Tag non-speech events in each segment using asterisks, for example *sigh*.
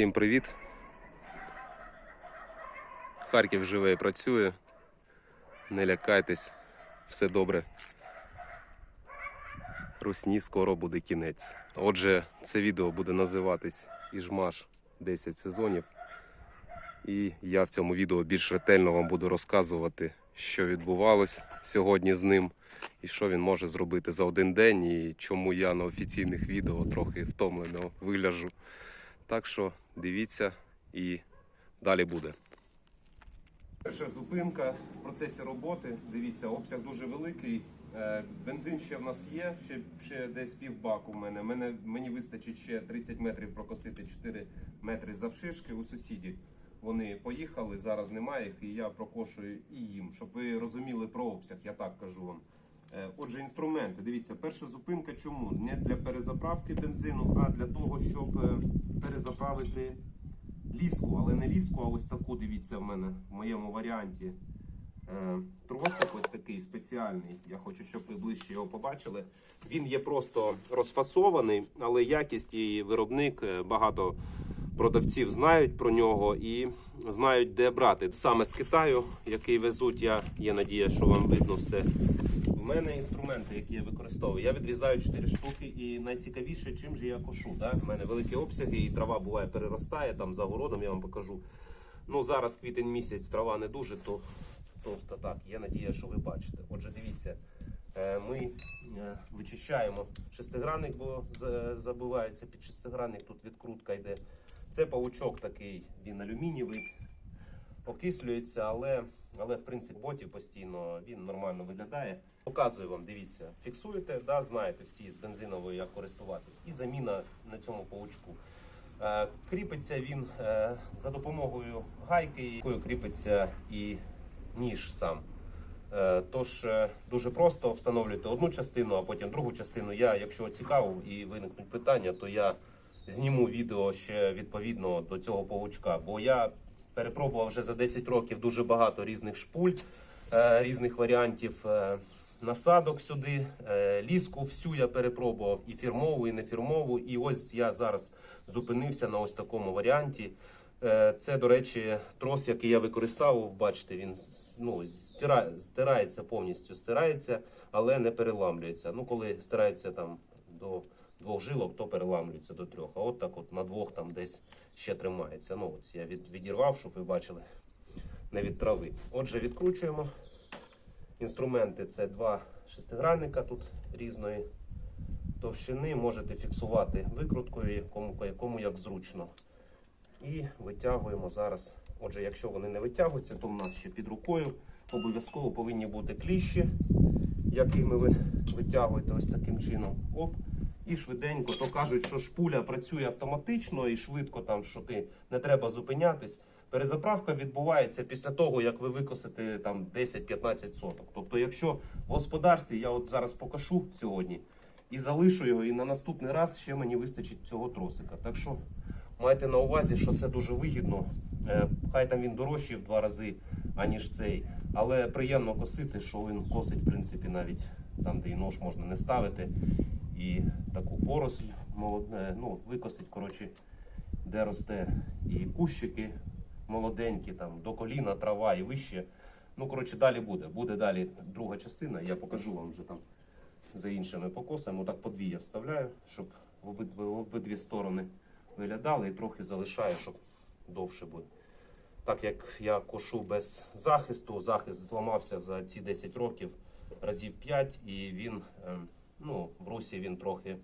Всім привіт. Харків живе і працює. Не лякайтесь, все добре. Русні скоро буде кінець. Отже, це відео буде називатись Іжмаш 10 сезонів. І я в цьому відео більш ретельно вам буду розказувати, що відбувалось сьогодні з ним, і що він може зробити за один день, і чому я на офіційних відео трохи втомлено вигляжу. Так що дивіться і далі буде. Перша зупинка в процесі роботи. Дивіться, обсяг дуже великий. Е, Бензин ще в нас є, ще, ще десь півбаку в мене. мене. Мені вистачить ще 30 метрів прокосити 4 метри завшишки у сусідів. Вони поїхали, зараз немає їх, і я прокошую і їм, щоб ви розуміли про обсяг, я так кажу вам. Е, Отже, інструменти. Дивіться, перша зупинка чому? Не для перезаправки бензину, а для того, щоб е, перезаправити ліску, але не ліску, а ось таку, дивіться, в мене в моєму варіанті. Е, Тросик ось такий спеціальний. Я хочу, щоб ви ближче його побачили. Він є просто розфасований, але якість і виробник багато продавців знають про нього і знають, де брати. Саме з Китаю, який везуть, я є надія, що вам видно все. Мене інструменти, які я використовую. Я відрізаю 4 штуки, і найцікавіше, чим же я кошу. Да? У мене великі обсяги, і трава буває переростає там за городом, я вам покажу. Ну зараз квітень місяць, трава не дуже, то товста так. Є надія, що ви бачите. Отже, дивіться, е, ми е, вичищаємо шестигранник, бо з- забивається під шестигранник, тут відкрутка йде. Це паучок такий, він алюмінієвий, окислюється, але, але в принципі в боті постійно він нормально виглядає. Показую вам, дивіться, фіксуєте, да, знаєте всі з бензиновою, як користуватись. І заміна на цьому паучку. Е, Кріпиться він е, за допомогою гайки, якою кріпиться і ніж сам. Е, Тож дуже просто встановлюєте одну частину, а потім другу частину. Я, якщо цікаво і виникнуть питання, то я зніму відео ще відповідно до цього павучка. Бо я перепробував вже за 10 років дуже багато різних шпуль, е, різних варіантів е, насадок сюди. Е, Ліску всю я перепробував і фірмову, і нефірмову. І ось я зараз зупинився на ось такому варіанті. Це, до речі, трос, який я використовував. Бачите, він ну, стира- стирається повністю, стирається, але не переламлюється. Ну, коли стирається там до двох жилок, то переламлюється до трьох. А от так от на двох там десь ще тримається. Ну, ось я від, відірвав, щоб ви бачили, не від трави. Отже, відкручуємо. Інструменти це два шестигранника тут різної товщини. Можете фіксувати викруткою, кому, якому як зручно. І витягуємо зараз. Отже, якщо вони не витягуються, то в нас ще під рукою обов'язково повинні бути кліщі, якими ви витягуєте ось таким чином. Оп. І швиденько, то кажуть, що шпуля працює автоматично і швидко там, що ти не треба зупинятись. Перезаправка відбувається після того, як ви викосите там 10-15 соток. Тобто, якщо в господарстві я от зараз покашу сьогодні і залишу його, і на наступний раз ще мені вистачить цього тросика. Так що Майте на увазі, що це дуже вигідно. Е, Хай там він дорожчий в два рази, аніж цей. Але приємно косити, що він косить, в принципі, навіть там, де і нож можна не ставити. І таку поросль молод- е, ну, викосить, коротше, де росте і кущики молоденькі, там до коліна, трава і вище. Ну, коротше, далі буде. Буде далі друга частина. Я покажу вам вже там за іншими покосами. Отак подвір'я вставляю, щоб в обидві, в обидві сторони виглядали і трохи залишаю, щоб довше буде. Так як я кошу без захисту, захист зламався за ці 10 років разів 5, і він, ем, ну, в русі він трохи,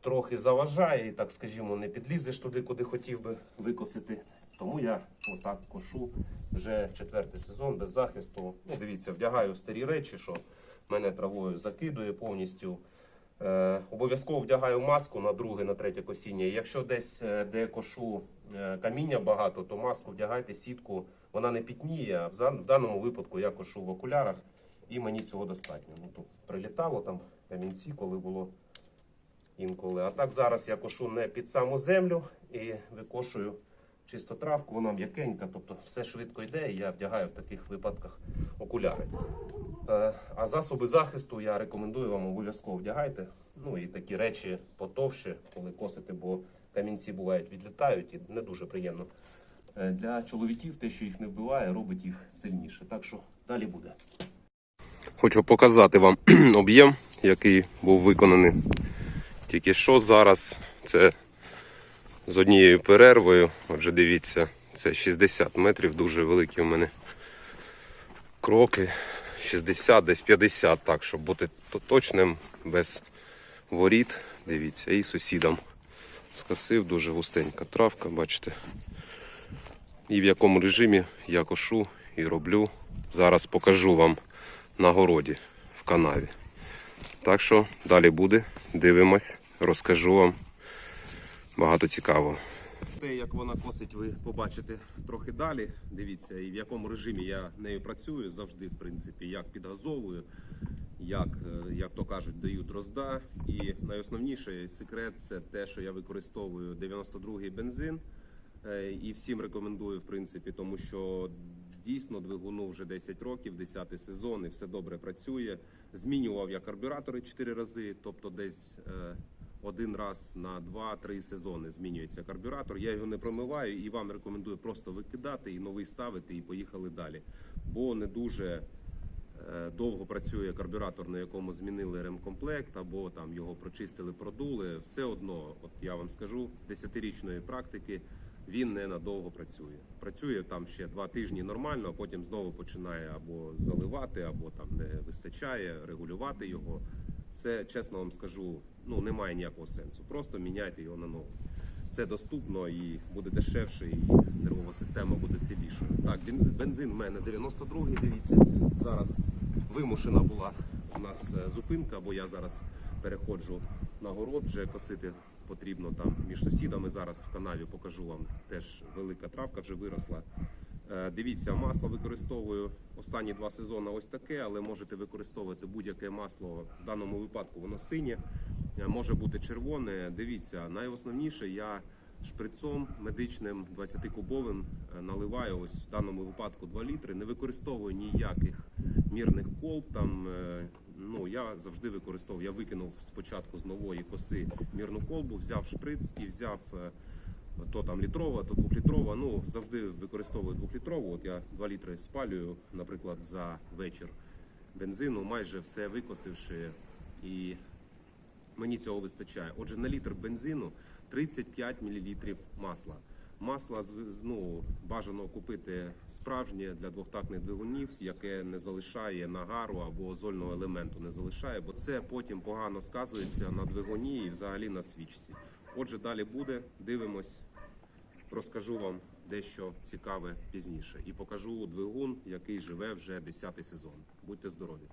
трохи заважає, і так скажімо, не підлізеш туди, куди хотів би викосити. Тому я отак кошу вже четвертий сезон без захисту. Ну, дивіться, вдягаю старі речі, що мене травою закидує повністю. Е, обов'язково вдягаю маску на друге, на третє косіння. Якщо десь е, де кошу е, каміння багато, то маску вдягайте, сітку, вона не пітніє. А в, в даному випадку я кошу в окулярах і мені цього достатньо. Ну, тут прилітало там камінці, коли було інколи. А так зараз я кошу не під саму землю і викошую чисто травку, вона м'якенька, тобто все швидко йде, і я вдягаю в таких випадках окуляри. Е, А засоби захисту я рекомендую вам обов'язково вдягайте. Ну і такі речі потовще, коли косите, бо камінці бувають, відлітають і не дуже приємно. Е, Для чоловіків те, що їх не вбиває, робить їх сильніше. Так що далі буде. Хочу показати вам *clears throat* об'єм, який був виконаний тільки що зараз. Це з однією перервою. Отже, дивіться, це 60 метрів, дуже великі у мене кроки. 60, десь 50, так, щоб бути точним, без воріт. Дивіться, і сусідам скосив, дуже густенька травка, бачите. І в якому режимі я кошу і роблю. Зараз покажу вам на городі в канаві. Так що далі буде. Дивимось, розкажу вам багато цікавого. Те, як вона косить, ви побачите трохи далі. Дивіться, і в якому режимі я нею працюю завжди, в принципі, як підгазовую, як, е, як то кажуть, даю дрозда. І найосновніший секрет це те, що я використовую 92-й бензин. Е, І всім рекомендую, в принципі, тому що дійсно двигуну вже 10 років, 10 сезон, і все добре працює. Змінював я карбюратори 4 рази, тобто десь е, один раз на 2-3 сезони змінюється карбюратор. Я його не промиваю і вам рекомендую просто викидати і новий ставити, і поїхали далі. Бо не дуже е, довго працює карбюратор, на якому змінили ремкомплект, або там його прочистили, продули. Все одно, от я вам скажу, десятирічної практики він не надовго працює. Працює там ще два тижні нормально, а потім знову починає або заливати, або там не вистачає регулювати його. Це чесно вам скажу, ну немає ніякого сенсу. Просто міняйте його на новий. Це доступно і буде дешевше, і нервова система буде цілішою. Так, бензин, бензин в мене 92-й, дивіться. Зараз вимушена була у нас е, зупинка, бо я зараз переходжу на город, вже косити потрібно там між сусідами. Зараз в канаві покажу вам теж велика травка вже виросла. Е, Дивіться, масло використовую останні два сезони ось таке, але можете використовувати будь-яке масло. В даному випадку воно синє, е, може бути червоне. Дивіться, найосновніше я шприцом медичним 20-кубовим е, наливаю ось в даному випадку 2 літри. Не використовую ніяких мірних колб. Там ну я завжди використовую. Я викинув спочатку з нової коси мірну колбу, взяв шприц і взяв. е, то там літрова, то двохлітрова. Ну завжди використовую двохлітрову. От я 2 літри спалюю, наприклад, за вечір бензину, майже все викосивши, і мені цього вистачає. Отже, на літр бензину 35 мл масла. З- ну, бажано купити справжнє для двохтактних двигунів, яке не залишає нагару або зольного елементу не залишає, бо це потім погано сказується на двигуні і взагалі на свічці. Отже, далі буде. Дивимось, розкажу вам дещо цікаве пізніше і покажу двигун, який живе вже 10 сезон. Будьте здорові!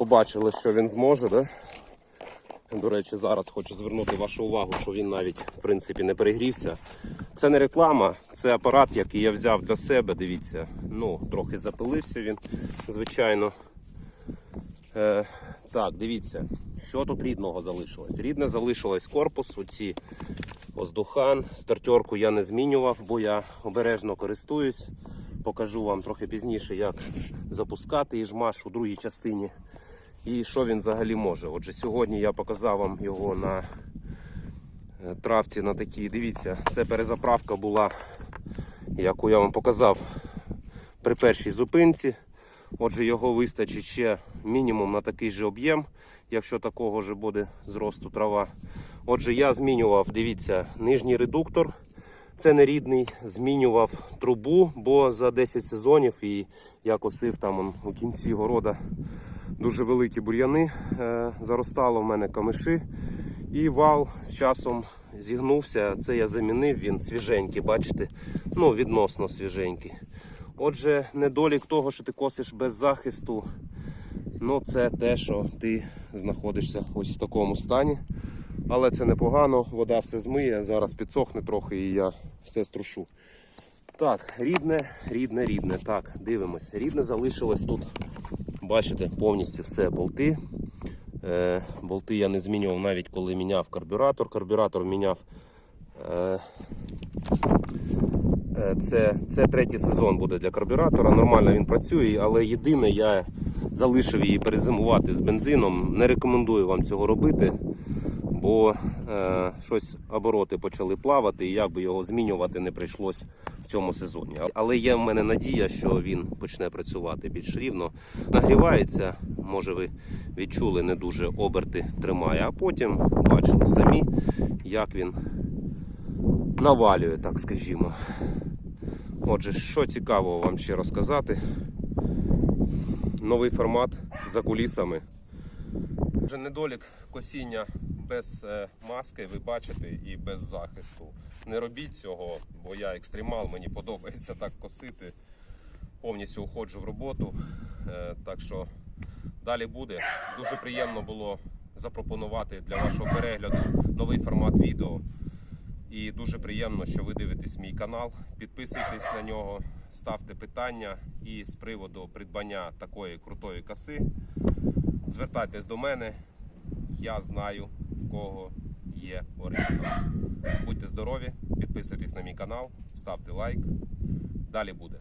Побачили, що він зможе. Да? До речі, зараз хочу звернути вашу увагу, що він навіть в принципі не перегрівся. Це не реклама, це апарат, який я взяв для себе. Дивіться, ну трохи запилився він, звичайно. Е, так, дивіться, що тут рідного залишилось. Рідне залишилось корпус, оці воздухан. Стартерку я не змінював, бо я обережно користуюсь. Покажу вам трохи пізніше, як запускати і жмаш у другій частині. І що він взагалі може. Отже, сьогодні я показав вам його на е, травці на такій. Дивіться, це перезаправка була, яку я вам показав при першій зупинці. Отже, його вистачить ще мінімум на такий же об'єм, якщо такого ж буде зросту трава. Отже, я змінював, дивіться, нижній редуктор. Це не рідний, змінював трубу, бо за 10 сезонів і я косив там он, у кінці города дуже великі бур'яни. Е, заростало в мене камиші. І вал з часом зігнувся. Це я замінив, він свіженький, бачите? Ну, відносно свіженький. Отже, недолік того, що ти косиш без захисту, ну це те, що ти знаходишся ось в такому стані. Але це непогано, вода все змиє, зараз підсохне трохи і я все струшу. Так, рідне, рідне, рідне. Так, дивимось. Рідне залишилось тут. Бачите, повністю все болти. Е, болти я не змінював навіть коли міняв карбюратор. Карбюратор міняв. Е, Е, Це, це третій сезон буде для карбюратора. Нормально він працює, але єдине, я залишив її перезимувати з бензином. Не рекомендую вам цього робити, бо е, щось обороти почали плавати, і як би його змінювати не прийшлось цьому сезоні. Але є в мене надія, що він почне працювати більш рівно. Нагрівається, може ви відчули, не дуже оберти тримає, а потім бачили самі, як він навалює, так скажімо. Отже, що цікавого вам ще розказати. Новий формат за кулісами. Отже, недолік косіння без е, маски, ви бачите, і без захисту. Не робіть цього, бо я екстремал, мені подобається так косити. Повністю уходжу в роботу. Е, Так що далі буде. Дуже приємно було запропонувати для вашого перегляду новий формат відео. І дуже приємно, що ви дивитесь мій канал. Підписуйтесь на нього, ставте питання. І з приводу придбання такої крутої коси звертайтесь до мене. Я знаю, в кого є оригінал. Будьте здорові, підписуйтесь на мій канал, ставте лайк. Далі буде.